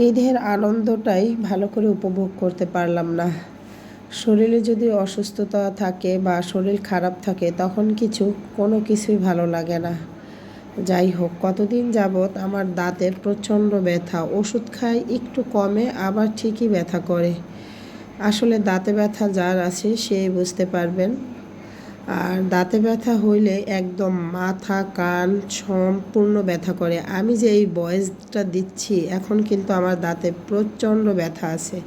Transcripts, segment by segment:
ঈদের আনন্দটাই ভালো করে উপভোগ করতে পারলাম না। শরীরে যদি অসুস্থতা থাকে বা শরীর খারাপ থাকে, তখন কিছু, কোনো কিছুই ভালো লাগে না। যাই হোক, কতদিন যাবৎ আমার দাঁতে প্রচণ্ড ব্যথা। ওষুধ খাই একটু কমে, আবার ঠিকই ব্যথা করে। আসলে দাঁতে ব্যথা যার আছে সেই বুঝতে পারবেন। আর দাঁতে ব্যথা হইলে একদম মাথা কান সম্পূর্ণ ব্যথা করে। আমি যে এই বয়েসটা দিচ্ছি, এখন কিন্তু আমার দাঁতে প্রচণ্ড ব্যথা আছে।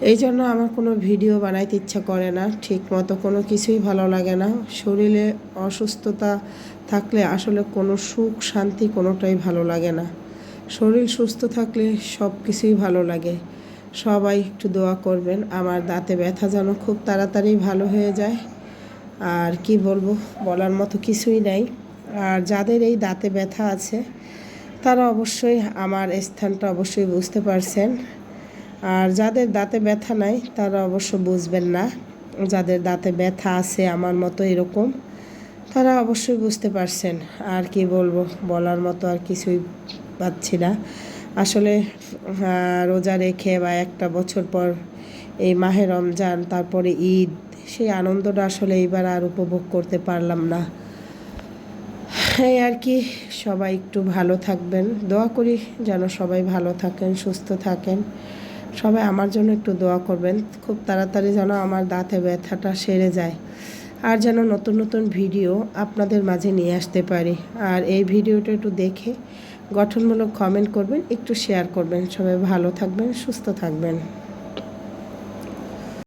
এই জন্য আমার কোনো ভিডিও বানাইতে ইচ্ছা করে না। ঠিক মতো কোনো কিছুই ভালো লাগে না। শরীরে অসুস্থতা থাকলে আসলে কোনো সুখ, শান্তি কোনোটাই ভালো লাগে না। শরীর সুস্থ থাকলে সব কিছুই ভালো লাগে। সবাই একটু দোয়া করবেন, আমার দাঁতে ব্যথা যেন খুব তাড়াতাড়ি ভালো হয়ে যায়। আর কি বলব, বলার মতো কিছুই নাই। আর যাদের এই দাঁতে ব্যথা আছে, তারা অবশ্যই আমার স্থানটা অবশ্যই বুঝতে পারছেন। আর যাদের দাঁতে ব্যথা নাই, তারা অবশ্য বুঝবেন না। যাদের দাঁতে ব্যথা আছে, আমার মতো এরকম, তারা অবশ্যই বুঝতে পারছেন। আর কি বলব, বলার মতো আর কিছুই পাচ্ছি না। আসলে রোজা রেখে বা একটা বছর পর এই মাহে রমজান, তারপরে ঈদ সেই আনন্দটা আসলে এইবার আর উপভোগ করতে পারলাম না। হ্যাঁ আর কি, সবাই একটু ভালো থাকবেন। দোয়া করি যেন সবাই ভালো থাকেন, সুস্থ থাকেন। সবাই আমার জন্য একটু দোয়া করবেন। খুব তাড়াতাড়ি যেন আমার দাঁতে ব্যথাটা সেরে যায়। আর যেন নতুন নতুন ভিডিও আপনাদের মাঝে নিয়ে আসতে পারি। আর এই ভিডিওটা একটু দেখে গঠনমূলক কমেন্ট করবেন, একটু শেয়ার করবেন। সবাই ভালো থাকবেন, সুস্থ থাকবেন।